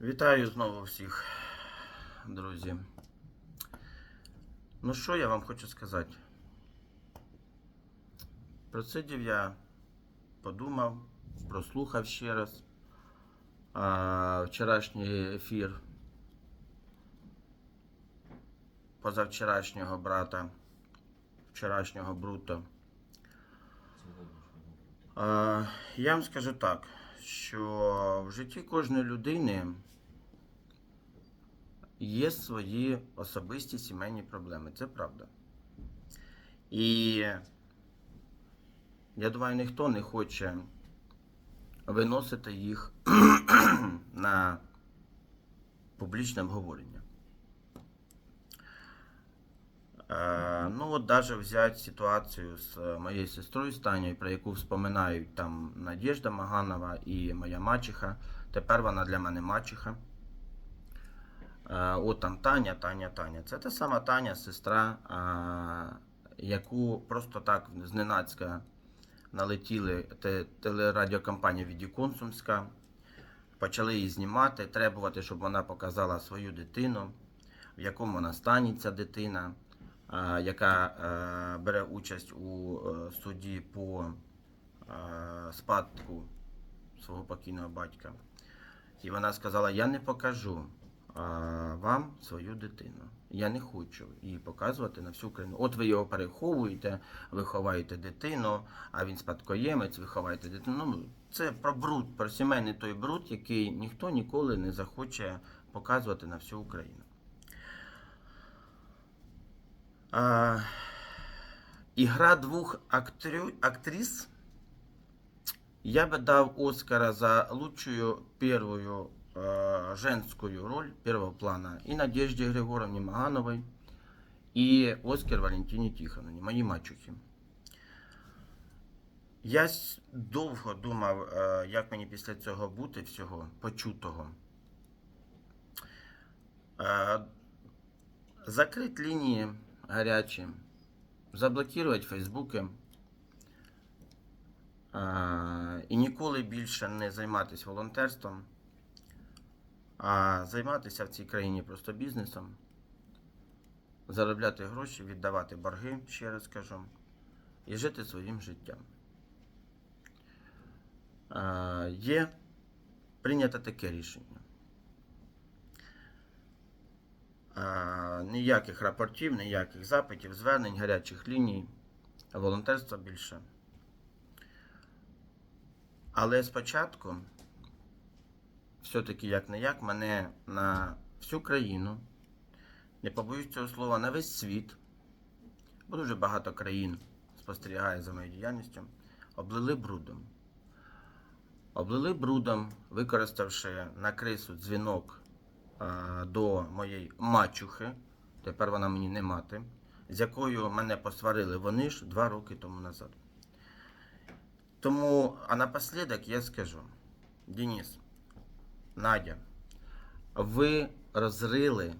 Вітаю знову всіх, друзі. Ну що я вам хочу сказати? Просидів я, подумав, прослухав ще раз а, вчорашній ефір позавчорашнього брата, вчорашнього бруто. А, Я вам скажу так, що в житті кожної людини є свої особисті сімейні проблеми. Це правда. І я думаю, ніхто не хоче виносити їх на публічне обговорення. Ну, от навіть взяти ситуацію з е, моєю сестрою Станєю, про яку вспоминають там Надєжда Маганова і моя мачеха. Тепер вона для мене мачеха. Е, От там Таня, Таня, Таня. Це та сама Таня, сестра, е, яку просто так зненацька налетіли телерадіокомпанія Відіконсумська. Почали її знімати, требувати, щоб вона показала свою дитину, в якому вона стані ця дитина, яка е, бере участь у е, суді по е, спадку свого покійного батька. І вона сказала: Я не покажу вам свою дитину. Я не хочу її показувати на всю Україну. От ви його переховуєте, ви ховаєте дитину, а він спадкоємець, ви ховаєте дитину. Ну, це про бруд, про сімейний той бруд, який ніхто ніколи не захоче показувати на всю Україну. А, ігра двох актрю, актрис. Я бы дал Оскара за лучшую первую э, женскую роль первого плана и Надежде Григоровне Магановой, и Оскар Валентині Тихоновні, моїй мачухі. Я довго думав, як мені після цього бути всього почутого. Закрити лінії гарячі, заблокувати Фейсбуки. І ніколи більше не займатися волонтерством, а займатися в цій країні просто бізнесом, заробляти гроші, віддавати борги, ще раз кажу, і жити своїм життям. Є прийнято таке рішення. Ніяких рапортів, ніяких запитів, звернень, гарячих ліній, волонтерства більше. Але спочатку, все-таки як не як, мене на всю країну, не побоюсь цього слова, на весь світ, бо дуже багато країн спостерігає за моєю діяльністю, облили брудом. Облили брудом, використавши на крису дзвінок до моєї мачухи, тепер вона мені не мати, з якою мене посварили вони ж два роки тому назад. Тому, а напоследок я скажу, Денис, Надя, ви розрили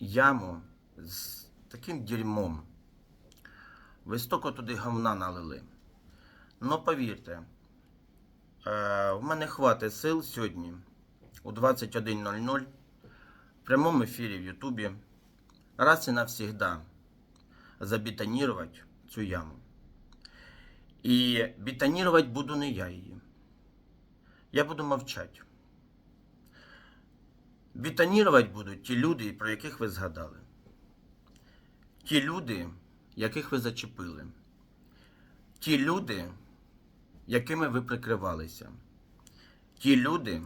яму з таким дерьмом. Ви стільки туди говна налили. Ну, повірте, е, в мене хватить сил сьогодні у 21.00 в прямому ефірі в Ютубі раз і навсегда забетонувати цю яму. І бетонувати буду не я її. Я буду мовчати. Бетонувати будуть ті люди, про яких ви згадали. Ті люди, яких ви зачепили. Ті люди, якими ви прикривалися. Ті люди,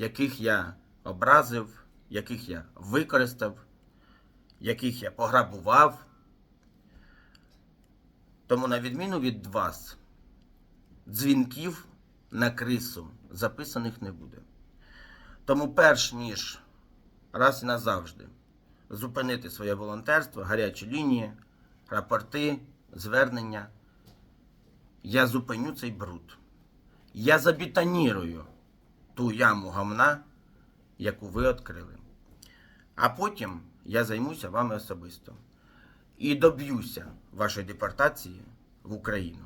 яких я образив, яких я використав, яких я пограбував. Тому, на відміну від вас, дзвінків на крису записаних не буде. Тому, перш ніж раз і назавжди зупинити своє волонтерство, гарячі лінії, рапорти, звернення, я зупиню цей бруд. Я забетонірую ту яму гамна, яку ви відкрили. А потім я займуся вами особисто і доб'юся вашої депортації в Україну,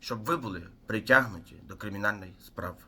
щоб ви були притягнуті до кримінальної справи.